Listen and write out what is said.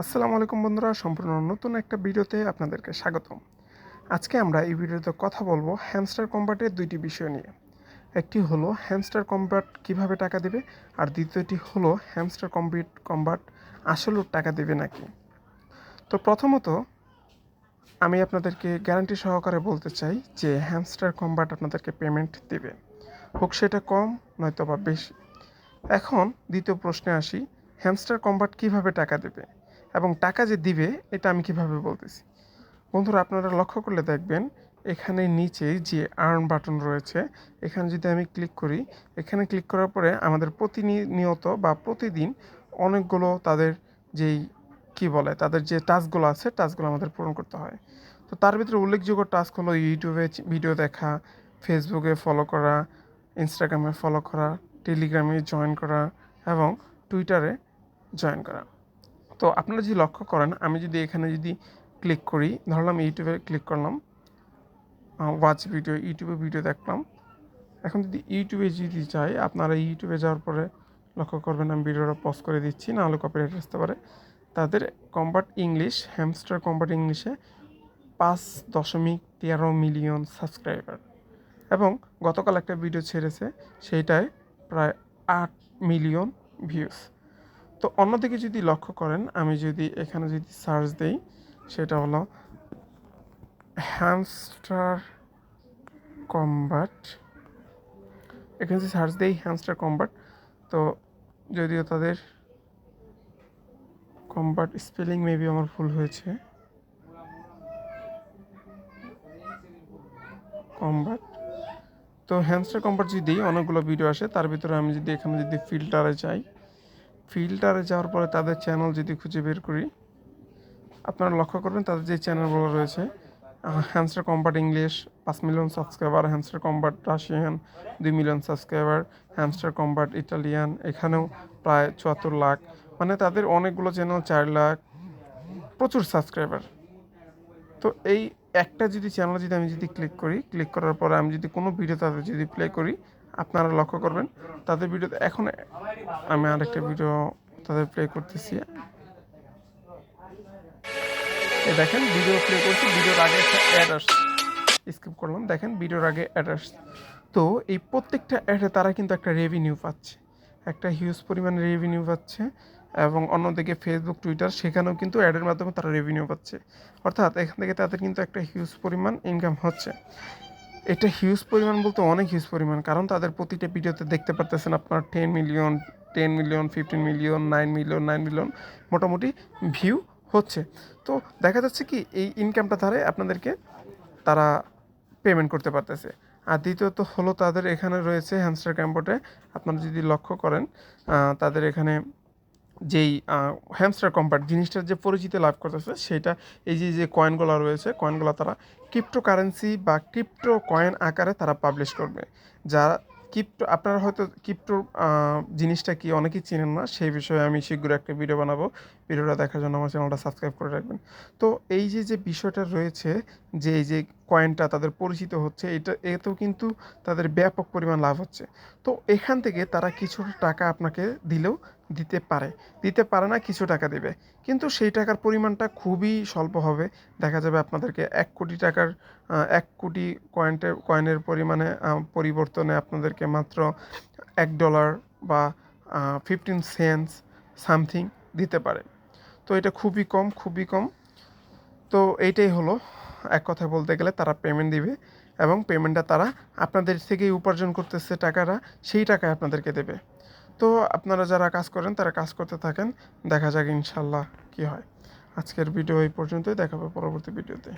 আসসালামু আলাইকুম বন্ধুরা, সম্পূর্ণ নতুন একটা ভিডিওতে আপনাদেরকে স্বাগতম। আজকে আমরা এই ভিডিওতে কথা বলব হ্যামস্টার কম্বাটের দুইটি বিষয় নিয়ে। একটি হলো হ্যামস্টার কম্বাট কীভাবে টাকা দেবে, আর দ্বিতীয়টি হলো হ্যামস্টার কম্বিট কম্বাট আসলেও টাকা দেবে নাকি। তো প্রথমত আমি আপনাদেরকে গ্যারান্টি সহকারে বলতে চাই যে হ্যামস্টার কম্বাট আপনাদেরকে পেমেন্ট দেবে। হোক সেটা কম, নয়তো বা বেশি। এখন দ্বিতীয় প্রশ্নে আসি হ্যামস্টার কম্বাট কীভাবে টাকা দেবে? এবং টাকা যে দিবে, এটা আমি কীভাবে বলতেছি? বন্ধুরা, আপনারা লক্ষ্য করলে দেখবেন, এখানে নিচে যে আর্ন বাটন রয়েছে, এখানে যদি আমি ক্লিক করি, এখানে ক্লিক করার পরে আমাদের প্রতিনিয়ত বা প্রতিদিন অনেকগুলো তাদের যেই, কি বলে, তাদের যে টাস্কগুলো আছে টাস্কগুলো আমাদের পূরণ করতে হয়। তো তার ভিতরে উল্লেখযোগ্য টাস্ক হলো ইউটিউবে ভিডিও দেখা ফেসবুকে ফলো করা ইনস্টাগ্রামে ফলো করা টেলিগ্রামে জয়েন করা, এবং টুইটারে জয়েন করা। তো আপনারা যদি লক্ষ্য করেন, আমি যদি এখানে যদি ক্লিক করি ধরলাম ইউটিউবে ক্লিক করলাম ওয়াচ ভিডিও ইউটিউবে ভিডিও দেখলাম। এখন যদি ইউটিউবে যদি চাই আপনারা ইউটিউবে যাওয়ার পরে লক্ষ্য করবেন, আমি ভিডিওটা পজ করে দিচ্ছি, নাহলে কপিরাইট আসতে পারে। তাদের কম্বার্ট ইংলিশ হ্যামস্টার কম্বার্ট ইংলিশে পাঁচ দশমিক তেরো মিলিয়ন সাবস্ক্রাইবার এবং গতকাল একটা ভিডিও ছেড়েছে, সেইটায় প্রায় আট মিলিয়ন ভিউজ তো অন্যদিকে যদি লক্ষ্য করেন, আমি যদি এখানে যদি সার্চ দেই, সেটা হলো হ্যামস্টার কম্বাট এখানে যদি সার্চ দেই হ্যামস্টার কম্বাট তো যদিও তাদের কম্বাট স্পেলিং মেবি আমার ভুল হয়েছে। কম্বাট তো হ্যামস্টার কম্বাট যদি দিই অনেকগুলো ভিডিও আসে, তার ভিতরে আমি যদি এখানে যদি ফিল্টারে যাই ফিল্টারে যাওয়ার পরে তাদের চ্যানেল যদি খুঁজে বের করি, আপনারা লক্ষ্য করবেন তাদের যে চ্যানেলগুলো রয়েছে হ্যামস্টার কম্বাট ইংলিশ পাঁচ million subscriber Hamster Kombat Russian দুই million subscriber Hamster Kombat Italian এখানেও প্রায় চুয়াত্তর লাখ। মানে তাদের অনেকগুলো চ্যানেল চার লাখ, প্রচুর সাবস্ক্রাইবার তো এই একটা যদি চ্যানেল যদি আমি যদি ক্লিক করি ক্লিক করার পরে আমি যদি কোনো ভিডিও তাদের যদি প্লে করি আপনারা লক্ষ্য করবেন, তাদের ভিডিওতে এখন আমি আরেকটা ভিডিও তাদের প্লে করতেছি। এই দেখেন ভিডিও প্লে করছি ভিডিওর আগে একটা অ্যাড আসছে। স্কিপ করলাম, দেখেন ভিডিওর আগে অ্যাড আসছে। তো এই প্রত্যেকটা অ্যাডে তারা কিন্তু একটা রেভিনিউ পাচ্ছে, একটা হিউজ পরিমাণে রেভিনিউ পাচ্ছে এবং অন্যদিকে ফেসবুক টুইটার সেখানেও কিন্তু অ্যাডের মাধ্যমে তারা রেভিনিউ পাচ্ছে। অর্থাৎ এখান থেকে তাদের কিন্তু একটা হিউজ পরিমাণ ইনকাম হচ্ছে। এটা হিউজ পরিমাণ বলতে অনেক হিউজ পরিমাণ। কারণ তাদের প্রতিটা ভিডিওতে দেখতে পারতেছেন আপনার ten million ten million fifteen million nine million nine million মোটামুটি ভিউ হচ্ছে। তো দেখা যাচ্ছে কি, এই ইনকামটা ধারে আপনাদেরকে তারা পেমেন্ট করতে পারতেছে। আর দ্বিতীয়ত হলো তাদের এখানে রয়েছে হ্যামস্টার ক্যাম্পটে আপনারা যদি লক্ষ্য করেন তাদের এখানে যেই হ্যামস্টার কম্পার্ট জিনিসটার যে পরিচিতি লাভ করতেছে, সেটা এই যে যে কয়েনগুলো রয়েছে কয়েনগুলো তারা ক্রিপ্টো কারেন্সি বা ক্রিপ্টো কয়েন আকারে তারা পাবলিশ করবে। যা ক্রিপ্টো আপনারা হয়তো ক্রিপ্টো জিনিসটা কি অনেকেই চিনেন না, সেই বিষয়ে আমি শীঘ্রই একটা ভিডিও বানাবো। ভিডিওটা দেখার জন্য আমার চ্যানেলটা সাবস্ক্রাইব করে রাখবেন। তো এই যে যে বিষয়টা রয়েছে, যে এই যে কয়েনটা তাদের পরিচিত হচ্ছে, এটা, এতেও কিন্তু তাদের ব্যাপক পরিমাণ লাভ হচ্ছে। তো এখান থেকে তারা কিছু টাকা আপনাকে দিলেও দিতে পারে। দিতে পারে না, কিছু টাকা দেবে। কিন্তু সেই টাকার পরিমাণটা খুবই স্বল্প হবে। দেখা যাবে আপনাদেরকে এক কোটি টাকার এক কোটি কয়েন্টের কয়েনের পরিমাণে পরিবর্তনে আপনাদেরকে মাত্র এক ডলার বা ফিফটিন সেন্টস সামথিং দিতে পারে। তো এটা খুবই কম খুবই কম। তো এইটাই হলো, এক কথায় বলতে গেলে তারা পেমেন্ট দিবে এবং পেমেন্টটা তারা আপনাদের থেকেই উপার্জন করতেছে টাকাটা, সেই টাকায় আপনাদেরকে দেবে। তো আপনারা যারা কাজ করেন, তারা কাজ করতে থাকেন। দেখা যাক ইনশাল্লাহ কি হয়। আজকের ভিডিও এই পর্যন্তই। দেখাবে পরবর্তী ভিডিওতে।